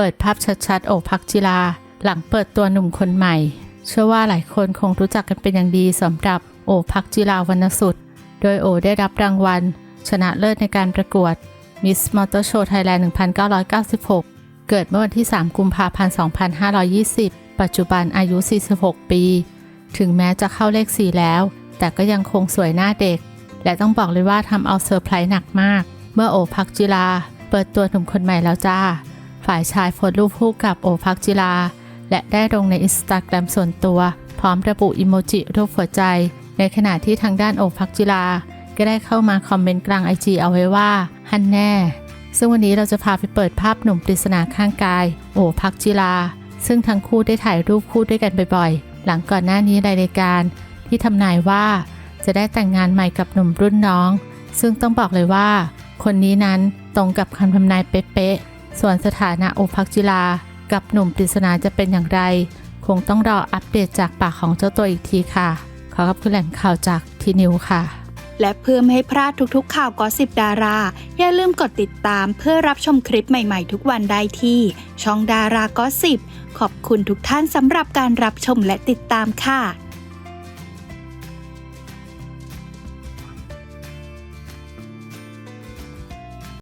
เปิดภาพชัดๆ โอพักจิลา หลังเปิดตัวหนุ่มคนใหม่ เชื่อว่าหลายคนคงรู้จักกันเป็นอย่างดีสำหรับโอพักจิลาวรรณสุด โดยโอได้รับรางวัล ชนะเลิศในการประกวด Miss Motor Show Thailand 1996 เกิดเมื่อวันที่ 3 กุมภาพันธ์ 2520 ปัจจุบันอายุ 46 ปี ถึงแม้จะเข้าเลข 4 แล้ว แต่ก็ยังคงสวยหน้าเด็ก และต้องบอกเลยว่าทำเอาเซอร์ไพรส์หนักมาก เมื่อโอพักจิลา เปิดตัวหนุ่มคนใหม่แล้วจ้า ฝ่ายชายโพสรูปคู่กับโอพักจิลา และได้ลงในอินสตาแกรมส่วนตัว พร้อมระบุอิโมจิรูปหัวใจ ในขณะที่ทางด้านโอพักจิลา ก็ได้เข้ามาคอมเมนต์กลางไอจีเอาไว้ว่าฮันแน่ ซึ่งวันนี้เราจะพาไปเปิดภาพหนุ่มปริศนาข้างกาย โอพักจิลา ซึ่งทั้งคู่ได้ถ่ายรูปคู่ด้วยกันบ่อยๆ หลังก่อนหน้านี้ในรายการ ที่ทำนายว่า จะได้แต่งงานใหม่กับหนุ่มรุ่นน้อง ซึ่งต้องบอกเลยว่า คนนี้นั้นตรงกับคำทำนายเป๊ะๆ ส่วนสถานะโอภักจิลา กับหนุ่มปริศนาจะเป็นอย่างไร คงต้องรออัปเดตจากปากของเจ้าตัวอีกทีค่ะ ขอขอบคุณแหล่งข่าวจากทีนิวค่ะ และเพื่อไม่ให้พลาดทุกๆ ข่าวกอสิบดารา อย่าลืมกดติดตามเพื่อรับชมคลิปใหม่ๆ ทุกวันได้ที่ ช่องดารากอสิบขอบคุณทุกท่านสำหรับการรับชมและติดตามค่ะ